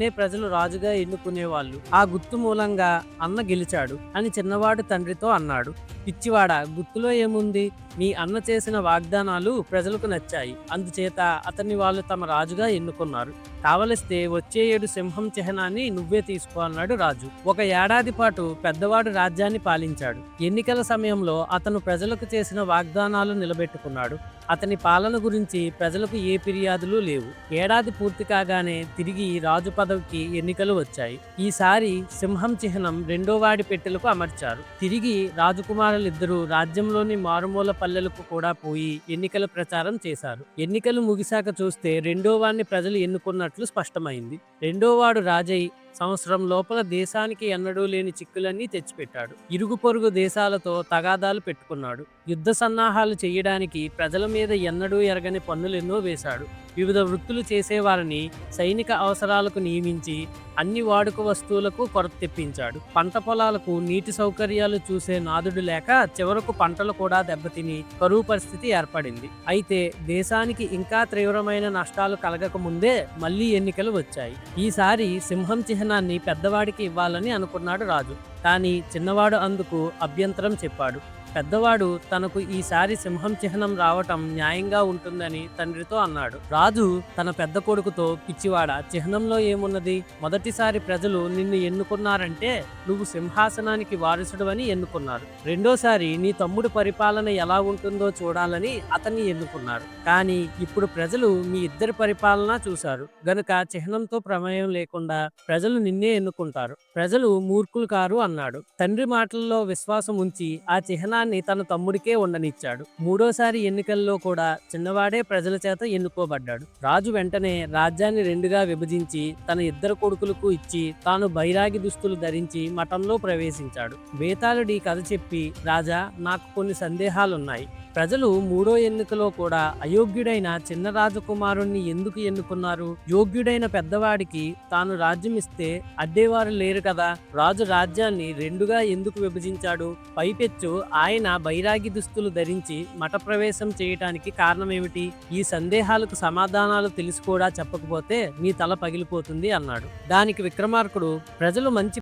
అన్నే ప్రజలు రాజుగా ఎన్నుకునేవాళ్ళు. ఆ గుర్తు మూలంగా అన్న గెలిచాడు అని చిన్నవాడు తండ్రితో అన్నాడు. పిచ్చివాడ గుర్తులో ఏముంది? నీ అన్న చేసిన వాగ్దానాలు ప్రజలకు నచ్చాయి. అందుచేత అతన్ని వాళ్ళు తమ రాజుగా ఎన్నుకున్నారు. కావలిస్తే వచ్చే ఏడు సింహం చిహ్నాన్ని నువ్వే తీసుకో అన్నాడు రాజు. ఒక ఏడాది పాటు పెద్దవాడు రాజ్యాన్ని పాలించాడు. ఎన్నికల సమయంలో అతను ప్రజలకు చేసిన వాగ్దానాలు నిలబెట్టుకున్నాడు. అతని పాలన గురించి ప్రజలకు ఏ ఫిర్యాదులు లేవు. ఏడాది పూర్తి కాగానే తిరిగి రాజు యాదవ్కి ఎన్నికలు వచ్చాయి. ఈసారి సింహం చిహ్నం రెండో వాడి పెట్టెలకు అమర్చారు. తిరిగి రాజకుమారులిద్దరూ రాజ్యంలోని మారుమూల పల్లెలకు కూడా పోయి ఎన్నికల ప్రచారం చేశారు. ఎన్నికలు ముగిశాక చూస్తే రెండో వాడిని ప్రజలు ఎన్నుకున్నట్లు స్పష్టమైంది. రెండో వాడు సంవత్సరం లోపల దేశానికి ఎన్నడూ లేని చిక్కులన్నీ తెచ్చిపెట్టాడు. ఇరుగు పొరుగు దేశాలతో తగాదాలు పెట్టుకున్నాడు. యుద్ధ సన్నాహాలు చేయడానికి ప్రజల మీద ఎన్నడూ ఎరగని పన్నులెన్నో వేశాడు. వివిధ వృత్తులు చేసేవారిని సైనిక అవసరాలకు నియమించి అన్ని వాడుక వస్తువులకు కొరత తెప్పించాడు. పంట పొలాలకు నీటి సౌకర్యాలు చూసే నాదుడు లేక చివరకు పంటలు కూడా దెబ్బతిని కరువు పరిస్థితి ఏర్పడింది. అయితే దేశానికి ఇంకా తీవ్రమైన నష్టాలు కలగక ముందే మళ్ళీ ఎన్నికలు వచ్చాయి. ఈసారి సింహం సింహాసనాన్ని పెద్దవాడికి ఇవ్వాలని అనుకున్నాడు రాజు. కానీ చిన్నవాడు అందుకు అభ్యంతరం చెప్పాడు. పెద్దవాడు తనకు ఈసారి సింహం చిహ్నం రావటం న్యాయంగా ఉంటుందని తండ్రితో అన్నాడు. రాజు తన పెద్ద కొడుకుతో పిచ్చివాడ చిహ్నంలో ఏమున్నది? మొదటిసారి ప్రజలు నిన్ను ఎన్నుకున్నారంటే నువ్వు సింహాసనానికి వారసుడవని ఎన్నుకున్నారు. రెండోసారి నీ తమ్ముడు పరిపాలన ఎలా ఉంటుందో చూడాలని అతన్ని ఎన్నుకున్నారు. కానీ ఇప్పుడు ప్రజలు మీ ఇద్దరి పరిపాలన చూశారు. గనుక చిహ్నంతో ప్రమేయం లేకుండా ప్రజలు నిన్నే ఎన్నుకుంటారు. ప్రజలు మూర్ఖులు కారు అన్నాడు. తండ్రి మాటల్లో విశ్వాసం ఉంచి ఆ చిహ్నాన్ని తన తమ్ముడికే ఉండనిచ్చాడు. మూడోసారి ఎన్నికల్లో కూడా చిన్నవాడే ప్రజల చేత ఎన్నుకోబడ్డాడు. రాజు వెంటనే రాజ్యాన్ని రెండుగా విభజించి తన ఇద్దరు కొడుకులకు ఇచ్చి తాను బైరాగి దుస్తులు ధరించి మఠంలో ప్రవేశించాడు. బేతాళుడి కథ చెప్పి రాజా నాకు కొన్ని సందేహాలున్నాయి. ప్రజలు మూడో ఎన్నికలో కూడా అయోగ్యుడైన చిన్న రాజకుమారుణ్ణి ఎందుకు ఎన్నుకున్నారు? యోగ్యుడైన పెద్దవాడికి తాను రాజ్యం ఇస్తే అడ్డేవారు లేరు కదా. రాజు రాజ్యాన్ని రెండుగా ఎందుకు విభజించాడు? పైపెచ్చు ఆయన బైరాగి దుస్తులు ధరించి మఠ ప్రవేశం చేయటానికి కారణమేమిటి? ఈ సందేహాలకు సమాధానాలు తెలిసి కూడా చెప్పకపోతే మీ తల పగిలిపోతుంది అన్నాడు. దానికి విక్రమార్కుడు ప్రజలు మంచి